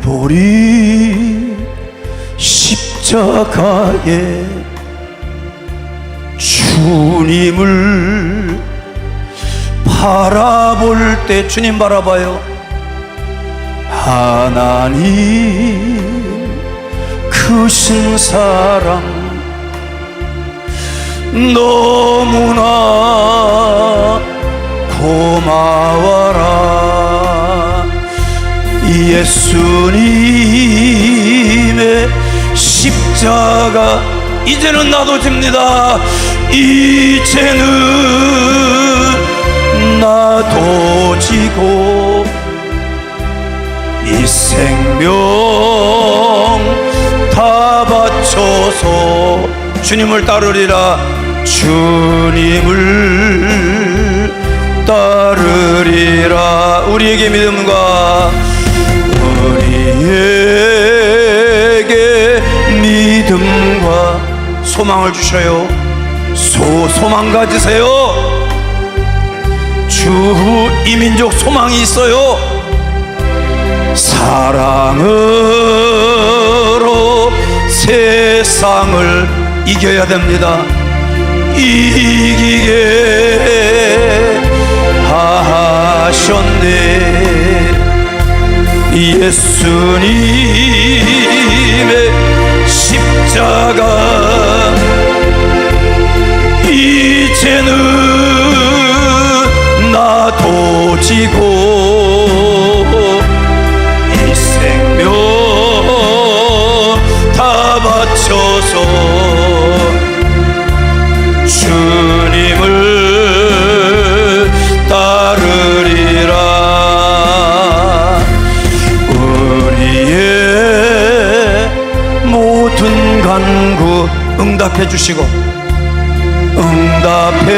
갈보리 십자가에 주님을 바라볼 때 주님 바라봐요. 하나님 크신 사랑 너무나 고마워라 예수님의 십자가 이제는 나도 집니다. 이제는 나도 지고 이 생명 다 바쳐서 주님을 따르리라. 주님을 따르리라. 우리에게 믿음과 우리에게 믿음과 소망을 주셔요. 소 소망 가지세요. 주 이민족 소망이 있어요. 사랑으로 세상을 이겨야 됩니다. 이기게 예수님의 십자가. 이제는 나 도 지고 응답해 주시고 응답해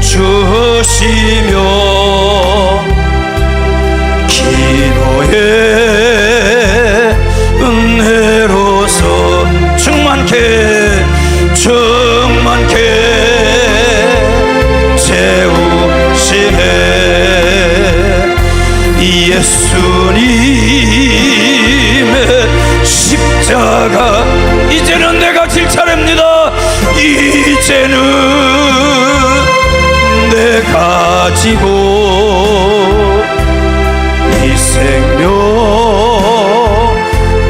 주시며 기도의 은혜로서 충만케 충만케 채우시네. 예수님의 십자가 이제는 내가 지고 이 생명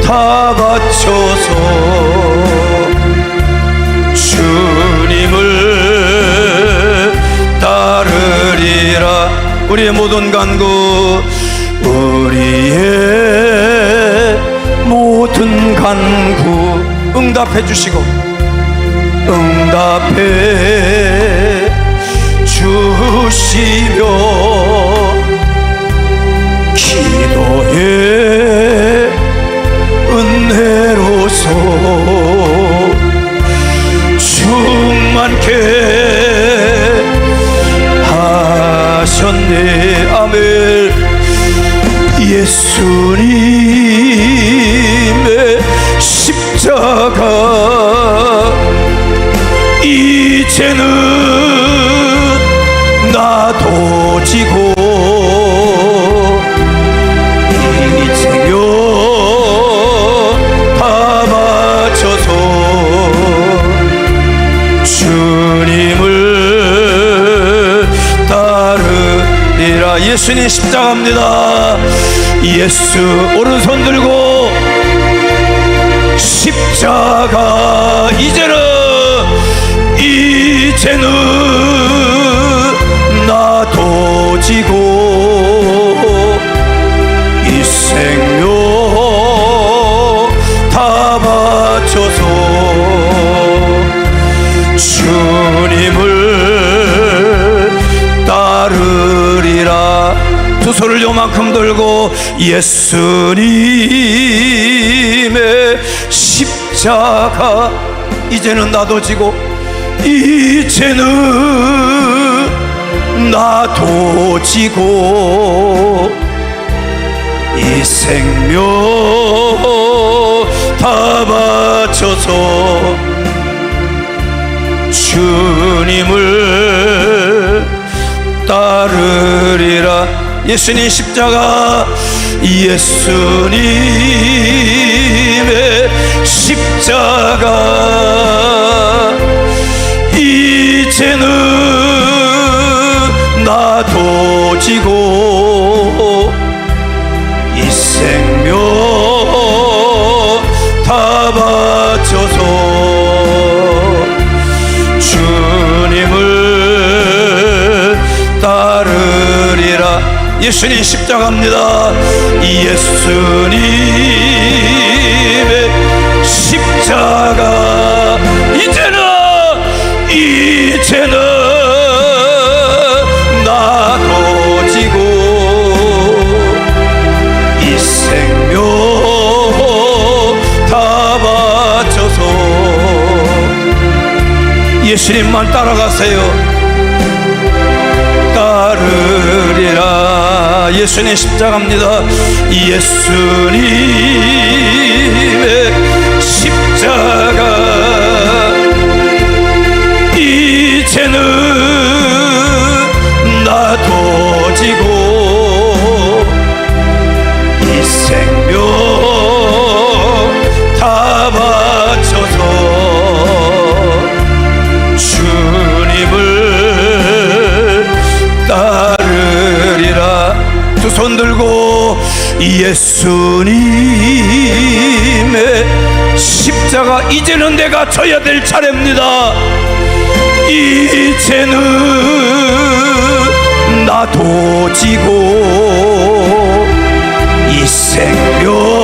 다 바쳐서 주님을 따르리라. 우리의 모든 간구 우리의 모든 간구 응답해 주시고 응답해 주시며 기도의 은혜로서 충만케 하셨네. 아멘. 예수 지고 예수님 십자가입니다. 예수 오른손 들고 십자가 이제는 이제는 이 생명 다 바쳐서 주님을 따르리라. 두 손을 요만큼 들고 예수님의 십자가 이제는 나도 지고 이제는 나도 지고 이 생명 다 바쳐서 주님을 따르리라. 예수님 십자가 예수님의 십자가 지고 이 생명 다 바쳐서 주님을 따르리라. 예수님 십자가입니다. 예수님의 십자가 예수님만 따라가세요. 따르리라. 예수님 십자가입니다. 예수님 손 들고 예수님의 십자가 이제는 내가 져야 될 차례입니다. 이제는 나도 지고 이 생명